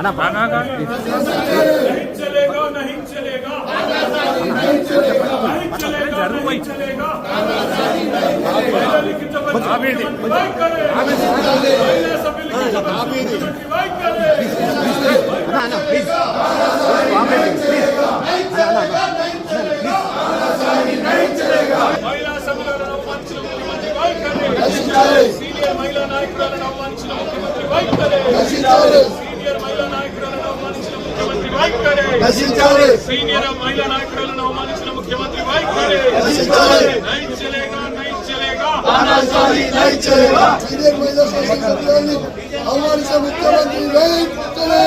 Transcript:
తమస ముఖ్యమంత్రి వెంటనే మహిళలు चलेगा नहीं चलेगा नहीं चलेगा नहीं चलेगा महिला लिखित वाई करे महिला सभी लिखित वाई करे మహిళా సభ్యులను అవమానించిన ముఖ్యమంత్రి వైఖరి సీనియర్ మహిళా నాయకురాలను అవమానించిన ముఖ్యమంత్రి వైఖరి నశించాలి. సీనియర్ మహిళా నాయకురాలను అవమానించిన ముఖ్యమంత్రి వైఖరి. నై చలేగా నై చలేగా ఆనాసారి నై చలేగా సీనియర్ మహిళా సభ్యులని అవమానించిన ముఖ్యమంత్రి వెంటనే